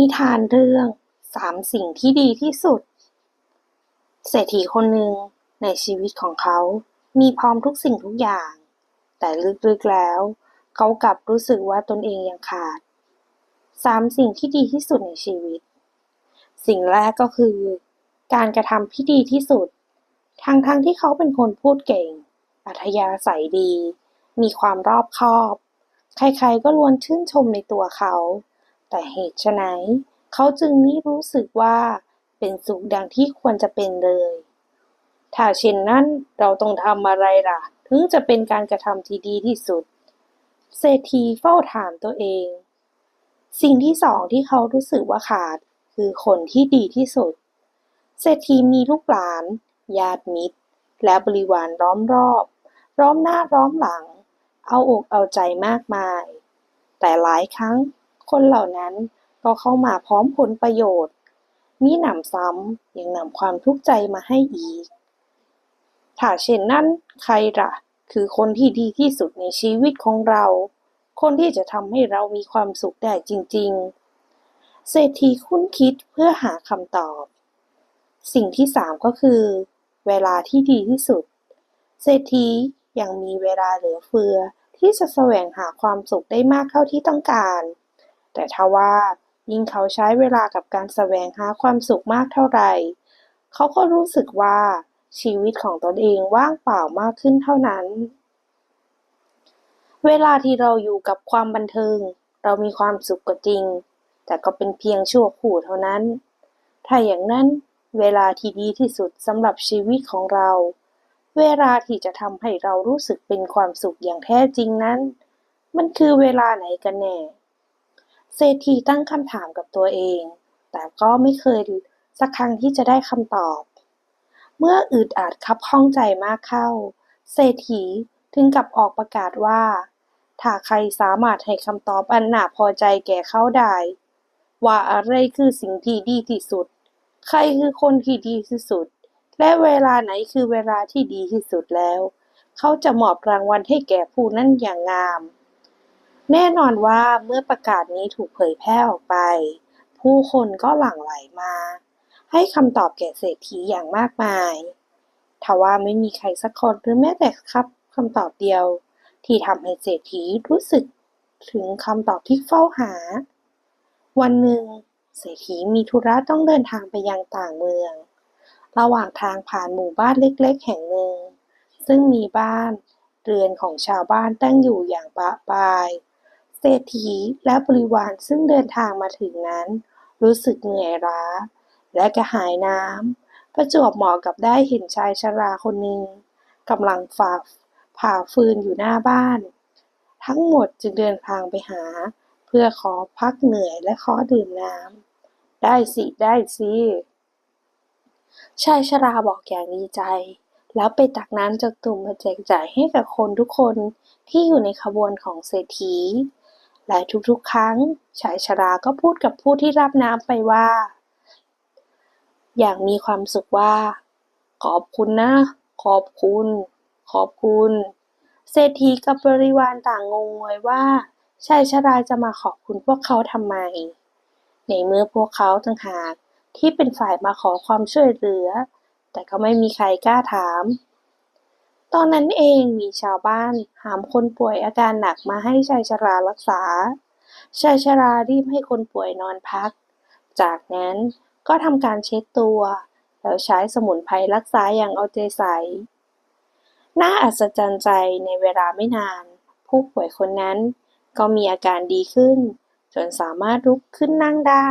นิทานเรื่องสามสิ่งที่ดีที่สุด เศรษฐีคนหนึ่งในชีวิตของเขามีพร้อมทุกสิ่งทุกอย่าง แต่ลึกๆแล้ว เขากลับรู้สึกว่าตนเองยังขาดสามสิ่งที่ดีที่สุดในชีวิต สิ่งแรกก็คือ การกระทำที่ดีที่สุด ทั้งๆทที่เขาเป็นคนพูดเก่ง อัธยาศัยดี มีความรอบคอบ ใครๆก็ล้วนชื่นชมในตัวเขา แต่เหตุไฉนเขาจึงมิรู้สึกว่าเป็นสุขดังที่ควรจะเป็นเลย ถ้าเช่นนั้นเราต้องทำอะไรล่ะ ถึงจะเป็นการกระทำที่ดีที่สุด เศรษฐีเฝ้าถามตัวเอง สิ่งที่สองที่เขารู้สึกว่าขาด คือคนที่ดีที่สุด เศรษฐีมีลูกหลาน ญาติมิตร และบริวารล้อมรอบล้อมหน้าล้อมหลัง เอาอกเอาใจมากมาย แต่หลายครั้ง คนเหล่านั้นก็เข้ามาพร้อมผลประโยชน์มิหนำซ้ำยังนำความทุกข์ใจมาให้อีก ถ้าเช่นนั้นใครล่ะ คือคนที่ดีที่สุดในชีวิตของเรา คนที่จะทำให้เรามีความสุขได้จริง ๆ เศรษฐีคุ้นคิดเพื่อหาคำตอบ สิ่งที่สามก็คือ เวลาที่ดีที่สุด เศรษฐียังมีเวลาเหลือเฟือที่จะแสวงหาความสุขได้มากเท่าที่ต้องการ แต่ทว่ายิ่งเขาใช้เวลากับการแสวงหาความสุขมากเท่าไหร่ เขาก็รู้สึกว่าชีวิตของตนเองว่างเปล่ามากขึ้นเท่านั้น เวลาที่เราอยู่กับความบันเทิง เรามีความสุขก็จริง แต่ก็เป็นเพียงชั่วครู่เท่านั้น ถ้าอย่างนั้นเวลาที่ดีที่สุดสำหรับชีวิตของเรา เวลาที่จะทำให้เรารู้สึกเป็นความสุขอย่างแท้จริงนั้น มันคือเวลาไหนกันแน่ เศรษฐีตั้งคำถามกับตัวเอง แต่ก็ไม่เคยสักครั้งที่จะได้คำตอบ เมื่ออึดอัดคับข้องใจมากเข้า เศรษฐีถึงกับออกประกาศว่า ถ้าใครสามารถให้คำตอบอันน่าพอใจแก่เขาได้ ว่าอะไรคือสิ่งที่ดีที่สุด ใครคือคนที่ดีที่สุด และเวลาไหนคือเวลาที่ดีที่สุดแล้ว เขาจะมอบรางวัลให้แก่ผู้นั้นอย่างงาม แน่นอนว่าเมื่อประกาศนี้ถูกเผยแพร่ออกไป ผู้คนก็หลั่งไหลมา ให้คำตอบแก่เศรษฐีอย่างมากมายทว่าไม่มีใครสักคนหรือแม้แต่ครับคำตอบเดียว ที่ทำให้เศรษฐีรู้สึกถึงคำตอบที่เฝ้าหา วันหนึ่ง เศรษฐีมีธุระต้องเดินทางไปยังต่างเมือง ระหว่างทางผ่านหมู่บ้านเล็กๆ แห่งหนึ่ง ซึ่งมีบ้านเรือนของชาวบ้านตั้งอยู่อย่างปะปาย รษฐีและบริวารซึ่งเดินทางมาถึงนั้น รู้สึกเหนื่อยล้า และกระหายน้ำประจวบเหมาะกับได้เห็นชายชราคนหนึ่งกำลังฝ่าผ่าฟืนอยู่หน้าบ้าน ทั้งหมดจึงเดินทางไปหา เพื่อขอพักเหนื่อยและขอดื่มน้ำได้สิ ได้สิชายชราบอกอย่างดีใจ แล้วไปตักน้ำจากตุ่มมาแจกจ่ายให้กับคนทุกคนที่อยู่ในขบวนของเศรษฐี และทุกๆ ครั้ง ชายชราก็พูดกับผู้ที่รับน้ำไปว่า อย่างมีความสุขว่า ขอบคุณนะ ขอบคุณ ขอบคุณ เศรษฐีกับบริวารต่างงงงวยว่า ชายชราจะมาขอบคุณพวกเขาทำไม ในเมื่อพวกเขาต่างหากที่เป็นฝ่ายมาขอความช่วยเหลือ แต่ก็ไม่มีใครกล้าถาม ตอนนั้นเองมีชาวบ้านหามคนป่วยอาการหนักมาให้ชายชรารักษา ชายชรารีบให้คนป่วยนอนพัก จากนั้นก็ทำการเช็ดตัว แล้วใช้สมุนไพรรักษาอย่างเอาใจใส่ น่าอัศจรรย์ใจในเวลาไม่นาน ผู้ป่วยคนนั้นก็มีอาการดีขึ้น จนสามารถลุกขึ้นนั่งได้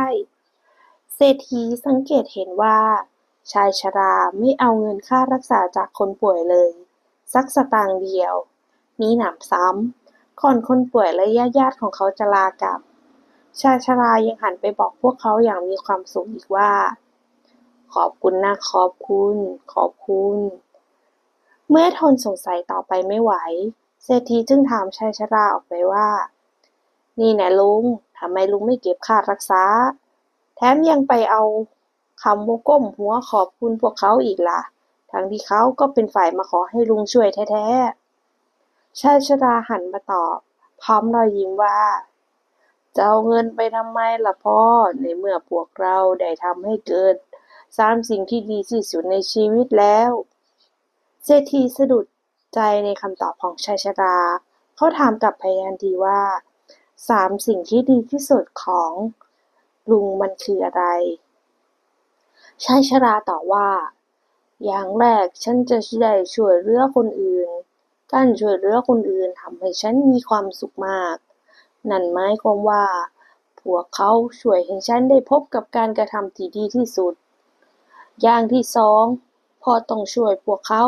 เศรษฐีสังเกตเห็นว่า ชายชราไม่เอาเงินค่ารักษาจากคนป่วยเลย สักสตางค์เดียวนี้หนำซ้ำ ก่อนคนป่วยและญาติๆของเขาจะลากลับ ชายชรายังหันไปบอกพวกเขาอย่างมีความสุขอีกว่า ขอบคุณนะขอบคุณ ขอบคุณ เมื่อทนสงสัยต่อไปไม่ไหว เศรษฐีจึงถามชายชราออกไปว่า นี่แน่ลุงทำไมลุงไม่เก็บค่ารักษา แถมยังไปเอาคำว่าก้มหัวขอบคุณพวกเขาอีกล่ะ ทั้งที่เขาก็เป็นฝ่ายมาขอให้ลุงช่วยแท้ๆ ชายชราหันมาตอบ พร้อมรอยยิ้มว่า จะเอาเงินไปทำไมล่ะพ่อ ในเมื่อพวกเราได้ทำให้เกิดสามสิ่งที่ดีที่สุดในชีวิตแล้ว เศรษฐีสะดุดใจในคำตอบของชายชรา เขาถามกับไปทันทีว่าสามสิ่งที่ดีที่สุดของลุงมันคืออะไรชายชราตอบว่า อย่างแรกฉันจะได้ช่วยเหลือคนอื่น การช่วยเหลือคนอื่นทำให้ฉันมีความสุขมาก นั่นหมายความว่า พวกเขาช่วยให้ฉันได้พบกับการกระทำที่ดีที่สุด อย่างที่สองพอต้องช่วยพวกเขา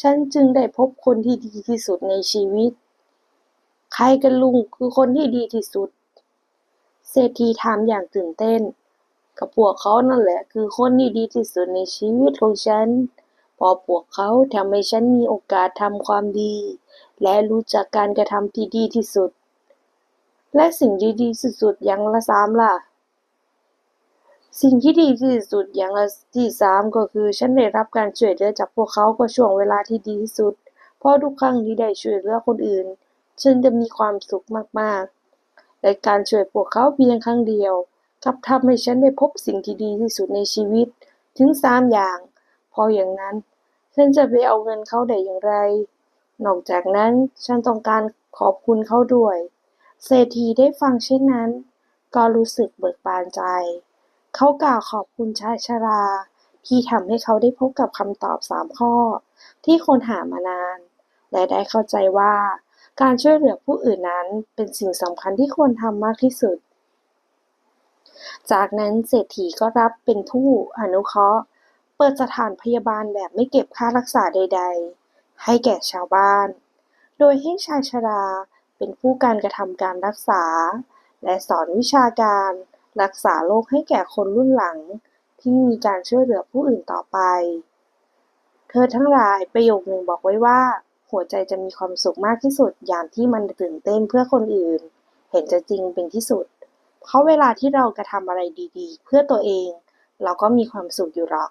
ฉันจึงได้พบคนที่ดีที่สุดในชีวิต ใครกันลุงคือคนที่ดีที่สุด เศรษฐีถามอย่างตื่นเต้น ก็พวกเขานั่นแหละ คือคนที่ดีที่สุดในชีวิตของฉัน เพราะพวกเขาทำให้ฉันมีโอกาสทำความดี และรู้จักการกระทำที่ดีที่สุด และสิ่งที่ดีที่สุดอย่างละสามล่ะ สิ่งที่ดีที่สุดอย่างละที่สามก็คือฉันได้รับการช่วยเหลือจากพวกเขาก็ช่วงเวลาที่ดีที่สุด เพราะทุกครั้งที่ได้ช่วยเหลือคนอื่น ฉันจะมีความสุขมากๆและการช่วยพวกเขาเพียงครั้งเดียว กับทำให้ฉันได้พบสิ่งที่ดีที่สุดในชีวิตถึงสามอย่างพราะอย่างนั้น ฉันจะไปเอาเงินเขาได้อย่างไร นอกจากนั้นฉันต้องการขอบคุณเขาด้วย เศรษฐีได้ฟังเช่นนั้น ก็รู้สึกเบิกบานใจ เขากล่าวขอบคุณชายชรา ที่ทำให้เขาได้พบกับคำตอบสามข้อ ที่คนหามานาน และได้เข้าใจว่า การช่วยเหลือผู้อื่นนั้นเป็นสิ่งสำคัญที่ควรทำมากที่สุด จากนั้นเศรษฐีก็รับเป็นผู้อนุเคราะห์ เปิดสถานพยาบาลแบบไม่เก็บค่ารักษาใด ๆ ให้แก่ชาวบ้าน โดยให้ชายชราเป็นผู้การกระทำการรักษา และสอนวิชาการรักษาโรคให้แก่คนรุ่นหลัง ที่มีการช่วยเหลือผู้อื่นต่อไป เธอทั้งหลายประโยคหนึ่งบอกไว้ว่า หัวใจจะมีความสุขมากที่สุดยามที่มันตื่นเต้นเพื่อคนอื่น เห็นจะจริงเป็นที่สุด เพราะเวลาที่เรากระทำอะไรดีๆ เพื่อตัวเอง เราก็มีความสุขอยู่หรอก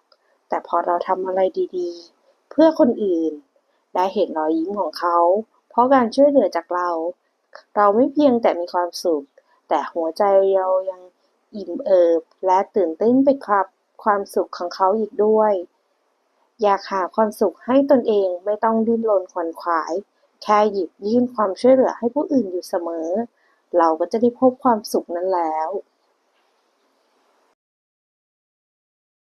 แต่พอเราทำอะไรดีๆ เพื่อคนอื่น ได้เห็นรอยยิ้มของเขา เพราะการช่วยเหลือจากเรา เราไม่เพียงแต่มีความสุข แต่หัวใจเรายังอิ่มเอิบ และตื่นเต้นไปกับความสุขของเขาอีกด้วย อยากหาความสุขให้ตนเองไม่ต้องดิ้นรนขวนขวาย แค่หยิบยื่นความช่วยเหลือให้ผู้อื่นอยู่เสมอ เราก็จะได้พบความสุขนั้นแล้ว